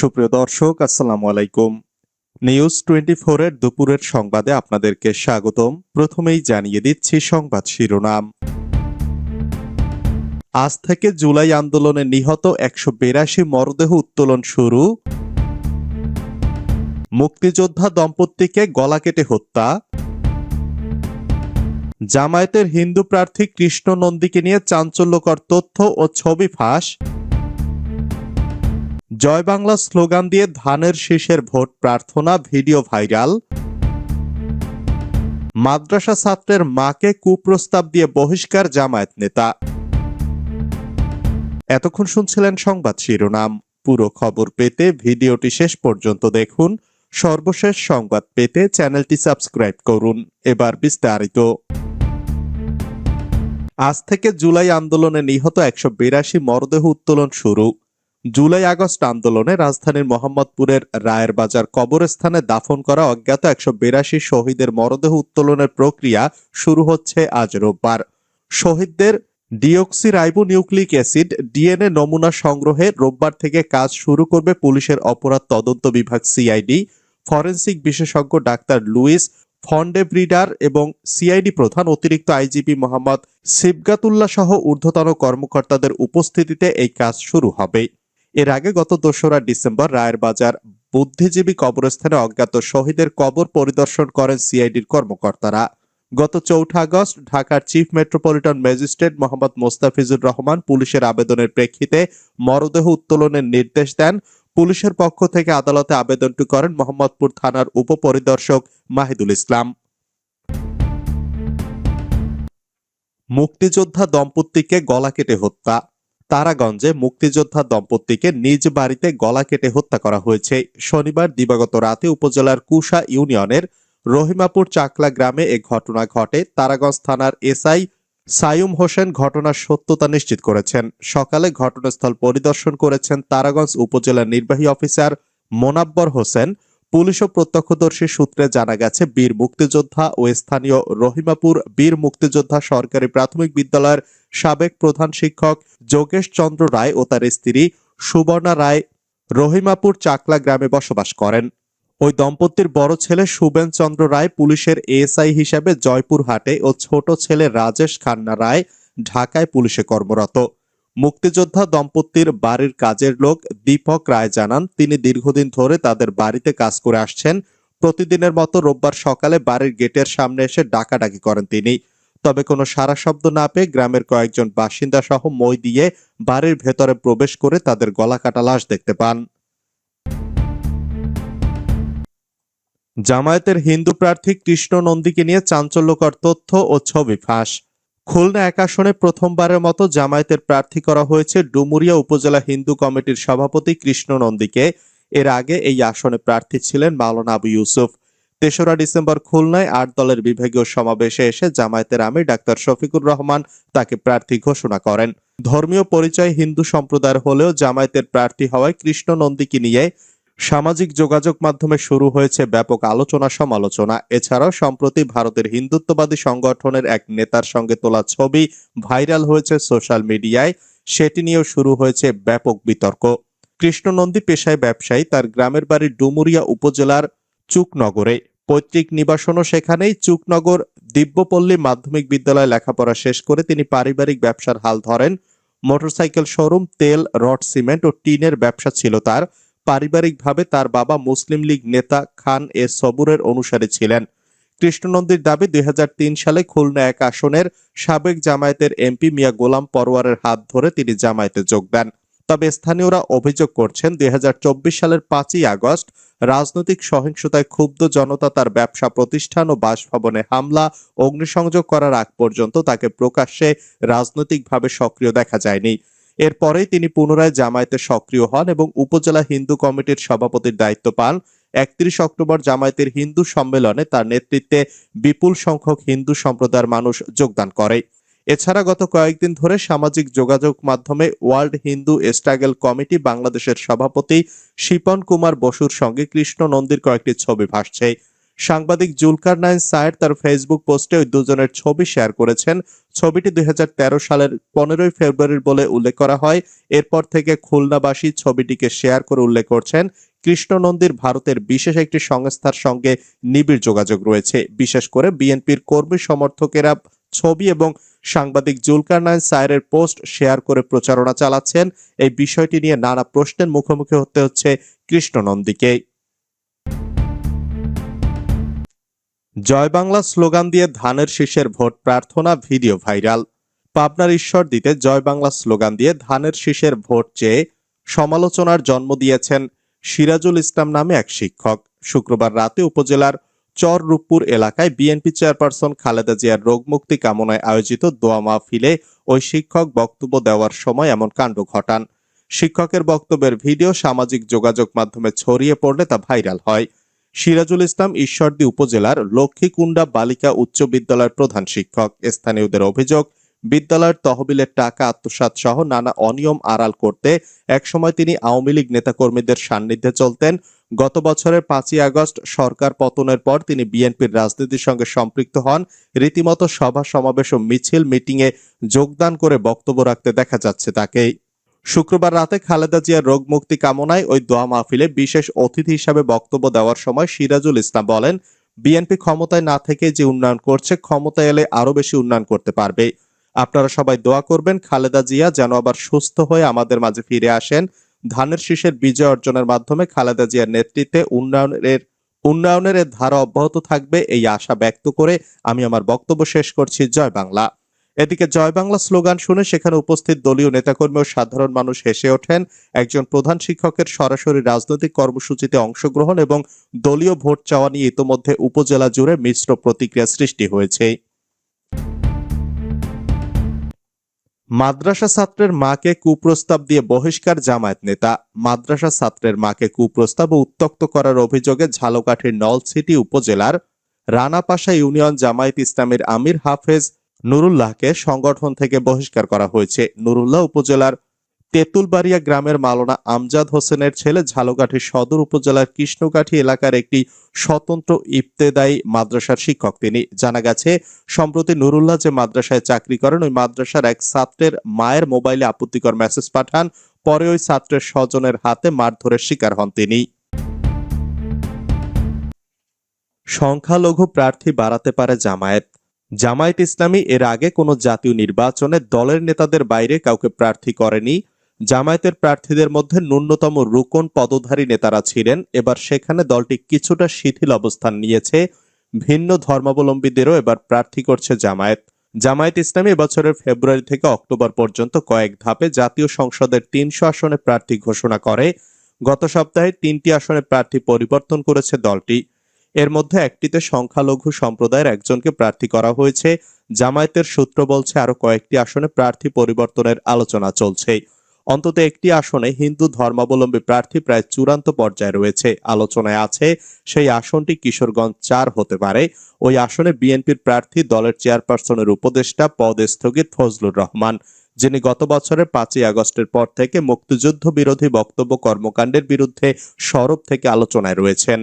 সুপ্রিয় দর্শক, আসসালামু আলাইকুম। নিউজ টোয়েন্টি এর দুপুরের সংবাদে আপনাদেরকে স্বাগতম। প্রথমেই জানিয়ে দিচ্ছি সংবাদ শিরোনাম। আজ থেকে জুলাই আন্দোলনে নিহত একশো বিরাশি মরদেহ উত্তোলন শুরু। মুক্তিযোদ্ধা দম্পতিকে গলা কেটে হত্যা। জামায়াতের হিন্দু প্রার্থী কৃষ্ণ নন্দীকে নিয়ে চাঞ্চল্যকর তথ্য ও ছবি ফাঁস। জয় বাংলা স্লোগান দিয়ে ধানের শীষের ভোট প্রার্থনা, ভিডিও ভাইরাল। মাদ্রাসা ছাত্রের মাকে কুপ্রস্তাব দিয়ে বহিষ্কার জামায়াত নেতা। এতক্ষণ শুনছিলেন সংবাদ শিরোনাম। পুরো খবর পেতে ভিডিওটি শেষ পর্যন্ত দেখুন। সর্বশেষ সংবাদ পেতে চ্যানেলটি সাবস্ক্রাইব করুন। এবার বিস্তারিত। আজ থেকে জুলাই আন্দোলনে নিহত একশো বিরাশি মরদেহ উত্তোলন শুরু। জুলাই আগস্ট আন্দোলনে রাজধানীর মোহাম্মদপুরের রায়ের বাজার কবরস্থানে দাফন করা অজ্ঞাত একশো বিরাশি শহীদের মরদেহ উত্তোলনের প্রক্রিয়া শুরু হচ্ছে আজ রোববার। শহীদদের deoxyribonucleic acid, DNA নমুনা সংগ্রহে রোববার থেকে কাজ শুরু করবে পুলিশের অপরাধ তদন্ত বিভাগ সিআইডি। ফরেনসিক বিশেষজ্ঞ ডাক্তার লুইস ফন্ডেব্রিডার এবং সিআইডি প্রধান অতিরিক্ত আইজিপি মোহাম্মদ সিবগাতুল্লাহ সহ ঊর্ধ্বতন কর্মকর্তাদের উপস্থিতিতে এই কাজ শুরু হবে। এর আগে গত দোসরা ডিসেম্বর রায়ের বাজার বুদ্ধিজীবী কবরস্থানে অজ্ঞাত শহীদের কবর পরিদর্শন করেন সিআইডির কর্মকর্তারা। গত চৌঠা আগস্ট ঢাকার chief metropolitan magistrate Mohammad Mostafizur Rahman পুলিশের আবেদনের প্রেক্ষিতে মরদেহ উত্তোলনের নির্দেশ দেন। পুলিশের পক্ষ থেকে আদালতে আবেদনটি করেন মোহাম্মদপুর থানার উপপরিদর্শক মাহিদুল ইসলাম। মুক্তিযোদ্ধা দম্পতিকে গলা কেটে হত্যা। তারাগঞ্জে মুক্তিযোদ্ধা দম্পতিকে নিজ বাড়িতে গলা কেটে হত্যা করা হয়েছে। শনিবার দিবাগত রাতে উপজেলার কুশা ইউনিয়নের রহিমাপুর চাকলা গ্রামে এ ঘটনা ঘটে। তারাগঞ্জ থানার এসআই সায়ুম হোসেন ঘটনার সত্যতা নিশ্চিত করেছেন। সকালে ঘটনাস্থল পরিদর্শন করেছেন তারাগঞ্জ উপজেলার নির্বাহী অফিসার মোনাব্বর হোসেন। পুলিশ ও প্রত্যক্ষদর্শী সূত্রে জানা গেছে, বীর মুক্তিযোদ্ধা ও স্থানীয় রহিমাপুর বীর মুক্তিযোদ্ধা সরকারি প্রাথমিক বিদ্যালয়ের সাবেক প্রধান শিক্ষক যোগেশ চন্দ্র রায় ও তার স্ত্রী সুবর্ণা রায় রহিমাপুর চাকলা গ্রামে বসবাস করেন। ওই দম্পতির বড় ছেলে সুবেন চন্দ্র রায় পুলিশের এএসআই হিসেবে জয়পুরহাটে ও ছোট ছেলে রাজেশ খান্না রায় ঢাকায় পুলিশে কর্মরত। মুক্তিযোদ্ধা দম্পতির বাড়ির কাজের লোক দীপক রায় জানান, তিনি দীর্ঘদিন ধরে তাদের বাড়িতে কাজ করে আসছেন। প্রতিদিনের মতো রোববার সকালে বাড়ির গেটের সামনে এসে ডাকাডাকি করেন তিনি। তবে কোনো সারা শব্দ না পেয়ে গ্রামের কয়েকজন বাসিন্দা সহ মই দিয়ে বাড়ির ভেতরে প্রবেশ করে তাদের গলা কাটা লাশ দেখতে পান। জামায়াতের হিন্দু প্রার্থী কৃষ্ণ নন্দীকে নিয়ে চাঞ্চল্যকর তথ্য ও ছবি ফাঁস। খুলনা এক আসনে প্রথমবারের মতো জামায়াতের প্রার্থী করা হয়েছে ডুমুরিয়া উপজেলা হিন্দু কমিটির সভাপতি কৃষ্ণ নন্দীকে এর আগে এই আসনে প্রার্থী ছিলেন মাওলানা আবু ইউসুফ। তেসরা ডিসেম্বর খুলনায় আট দলের বিভাগীয় সমাবেশে এসে জামায়াতের আমির ডাক্তার শফিকুর রহমান তাকে প্রার্থী ঘোষণা করেন। ধর্মীয় পরিচয় হিন্দু সম্প্রদায়ের হলেও জামায়াতের প্রার্থী হওয়ায় কৃষ্ণ নন্দীকে নিয়ে সামাজিক যোগাযোগ মাধ্যমে শুরু হয়েছে ব্যাপক আলোচনা সমালোচনা। এছাড়াও সম্প্রতি ভারতের হিন্দুত্ববাদী সংগঠনের এক নেতার সঙ্গে তোলা ছবি ভাইরাল হয়েছে সোশ্যাল মিডিয়ায়। সেটি নিয়েও শুরু হয়েছে ব্যাপক বিতর্ক। কৃষ্ণনন্দী পেশায় ব্যবসায়ী, তার গ্রামের বাড়ি ডুমুরিয়া উপজেলার চুকনগরে। পৈতৃক নিবাসনও সেখানেই। চুকনগর দিব্যপল্লী মাধ্যমিক বিদ্যালয়ে লেখাপড়া শেষ করে তিনি পারিবারিক ব্যবসার হাল ধরেন। মোটরসাইকেল শোরুম, তেল, রড, সিমেন্ট ও টিনের ব্যবসা ছিল তার। পারিবারিকভাবে তার বাবা মুসলিম লীগ নেতা খান এ সবুরের অনুসারী ছিলেন। কৃষ্ণনন্দীর দাবি, দুই সালে খুলনা এক আসনের সাবেক জামায়াতের এমপি মিয়া গোলাম পরোয়ারের হাত ধরে তিনি জামায়াতে যোগ দেন। তবে স্থানীয়রা অভিযোগ করছেন, দুই হাজার চব্বিশ সালের পাঁচই আগস্ট রাজনৈতিক সহিংসতায় ক্ষুব্ধ জনতা তার ব্যবসা প্রতিষ্ঠান ও বাসভবনে হামলা, অগ্নিসংযোগ করার আগ পর্যন্ত তাকে প্রকাশ্যে রাজনৈতিকভাবে সক্রিয় দেখা যায়নি। এরপরেই তিনি পুনরায় জামায়াতে সক্রিয় হন এবং উপজেলা হিন্দু কমিটির সভাপতির দায়িত্ব পান। একত্রিশ অক্টোবর জামায়াতের হিন্দু সম্মেলনে তার নেতৃত্বে বিপুল সংখ্যক হিন্দু সম্প্রদায়ের মানুষ যোগদান করে। এছাড়া গত কয়েকদিন ধরে সামাজিক যোগাযোগ মাধ্যমে ওয়ার্ল্ড হিন্দু স্ট্রাগল কমিটি বাংলাদেশের সভাপতি শিপন কুমার বসুর সঙ্গে কৃষ্ণ নন্দীর কয়েকটি ছবি ভাসছে। সাংবাদিক জুলকার নাইন সায়ের তার ফেসবুক পোস্টে ওই দুজনের ছবি শেয়ার করেছেন। ছবিটি দু হাজার তেরো সালের পনেরোই ফেব্রুয়ারির বলে উল্লেখ করা হয়। এরপর থেকে খুলনাবাসী ছবিটিকে শেয়ার করে উল্লেখ করছেন কৃষ্ণ নন্দীর ভারতের বিশেষ একটি সংস্থার সঙ্গে নিবিড় যোগাযোগ রয়েছে। বিশেষ করে বিএনপির কর্মী সমর্থকেরা ছবি এবং সাংবাদিক Zulkarnain Sayer post share করে প্রচারণা চালাচ্ছেন। এই বিষয়টি নিয়ে নানা প্রশ্নের মুখোমুখি হতে হচ্ছে কৃষ্ণ জয় বাংলা স্লোগান দিয়ে ধানের শীষের ভোট প্রার্থনা ভিডিও ভাইরাল। পাবনার ঈশ্বর দিতে জয় বাংলা স্লোগান দিয়ে ধানের শীষের ভোট চেয়ে সমালোচনার জন্ম দিয়েছেন সিরাজুল ইসলাম নামে এক শিক্ষক। শুক্রবার রাতে উপজেলার চর রূপপুর এলাকায় বিএনপি চেয়ারপারসন খালেদা জিয়ার রোগমুক্তি কামনায় আয়োজিত দোয়া মাহফিলে ওই শিক্ষক বক্তব্য দেওয়ার সময় এমন কাণ্ড ঘটান। শিক্ষকের বক্তব্যের ভিডিও সামাজিক যোগাযোগ মাধ্যমে ছড়িয়ে পড়লে তা ভাইরাল হয়। সিরাজুল ইসলাম ঈশ্বরদী উপজেলার লক্ষ্মীকুণ্ডা বালিকা উচ্চ বিদ্যালয়ের প্রধান শিক্ষক। স্থানীয়দের অভিযোগ, বিদ্যালয়ের তহবিলের টাকা আত্মসাৎ সহ নানা অনিয়ম আড়াল করতে একসময় তিনি আওয়ামী লীগ নেতাকর্মীদের সান্নিধ্যে চলতেন। গত বছরের পাঁচই আগস্ট সরকার পতনের পর তিনি বিএনপির রাজনীতির সঙ্গে সম্পৃক্ত হন। রীতিমতো সভা, সমাবেশ ও মিছিল, মিটিংয়ে যোগদান করে বক্তব্য রাখতে দেখা যাচ্ছে তাকেই। শুক্রবার রাতে খালেদা জিয়ার রোগ মুক্তি কামনায় ওই দোয়া মাহফিলে বিশেষ অতিথি হিসাবে বক্তব্য দেওয়ার সময় সিরাজুল ইসলাম বলেন, বিএনপি ক্ষমতায় না থেকে যে উন্নয়ন করছে, ক্ষমতায় এলে আরও বেশি উন্নয়ন করতে পারবে। আপনারা সবাই দোয়া করবেন, খালেদা জিয়া যেন আবার সুস্থ হয়ে আমাদের মাঝে ফিরে আসেন। ধানের শীষের বিজয় অর্জনের মাধ্যমে খালেদা জিয়ার নেতৃত্বে উন্নয়নের উন্নয়নের ধারা অব্যাহত থাকবে এই আশা ব্যক্ত করে আমি আমার বক্তব্য শেষ করছি। জয় বাংলা। এদিকে জয় বাংলা স্লোগান শুনে সেখানে উপস্থিত দলীয় নেতাকর্মী ও সাধারণ মানুষ হেসে ওঠেন। একজন প্রধান শিক্ষকের সরাসরি রাজনৈতিক কর্মসূচিতে অংশগ্রহণ এবং দলীয় ভোট চাওয়া নিয়ে ইতোমধ্যে উপজেলা জুড়ে মিশ্র প্রতিক্রিয়া সৃষ্টি হয়েছে। মাদ্রাসা ছাত্রের মাকে কুপ্রস্তাব দিয়ে বহিষ্কার জামায়াত নেতা। মাদ্রাসা ছাত্রের মাকে কুপ্রস্তাব উত্তক্ত করার অভিযোগে ঝালকাঠির নলছিটি উপজেলার রানাপাশা ইউনিয়ন জামায়াত ইসলামের আমির হাফেজ নুরুল্লাহকে সংগঠন থেকে বহিষ্কার করা হয়েছে। নুরুল্লাহ উপজেলার তেঁতুলবাড়িয়া গ্রামের মালনা আমজাদ হোসেনের ছেলে ঝালকাঠি সদর উপজেলার কৃষ্ণকাঠি এলাকার একটি স্বতন্ত্র ইবতেদায়ী মাদ্রাসার শিক্ষক তিনি। জানা গেছে, সম্প্রতি নুরুল্লাহ যে মাদ্রাসায় চাকরি করেন, ওই মাদ্রাসার এক ছাত্রের মায়ের মোবাইলে আপত্তিকর মেসেজ পাঠান, পরে ওই ছাত্রের স্বজনের হাতে মারধরের শিকার হন তিনি। সংখ্যালঘু প্রার্থী বাড়াতে পারে জামায়াত। জামায়াত ইসলামী এর আগে কোনো জাতীয় নির্বাচনে দলের নেতাদের বাইরে কাউকে প্রার্থী করেনি। জামায়াতের প্রার্থীদের মধ্যে ন্যূনতম রুকন পদধারী নেতারা ছিলেন। এবার সেখানে দলটি কিছুটা শিথিল অবস্থান নিয়েছে। ভিন্ন ধর্মাবলম্বীদেরও এবার প্রার্থী করছে জামায়াত। জামায়াত ইসলামী এবছরের ফেব্রুয়ারি থেকে অক্টোবর পর্যন্ত কয়েক ধাপে জাতীয় সংসদের তিনশো আসনে প্রার্থী ঘোষণা করে। গত সপ্তাহে তিনটি আসনে প্রার্থী পরিবর্তন করেছে দলটি। এর মধ্যে একটিতে সংখ্যালঘু সম্প্রদায়ের একজনকে প্রার্থী করা হয়েছে। জামায়াতের সূত্র বলছে আরও কয়েকটি আসনে প্রার্থী পরিবর্তনের আলোচনা চলছে। অন্তত একটি আসনে হিন্দু ধর্মাবলম্বী প্রার্থী প্রায় চূড়ান্ত পর্যায়ে রয়েছে। আলোচনায় আছে, সেই আসনটি কিশোরগঞ্জ চার হতে পারে। ওই আসনে বিএনপির প্রার্থী দলের চেয়ারপারসনের উপদেষ্টা পদে স্থগিত ফজলুর রহমান, যিনি গত বছরের পাঁচই আগস্টের পর থেকে মুক্তিযুদ্ধ বিরোধী বক্তব্য কর্মকাণ্ডের বিরুদ্ধে সরব থেকে আলোচনায় রয়েছেন।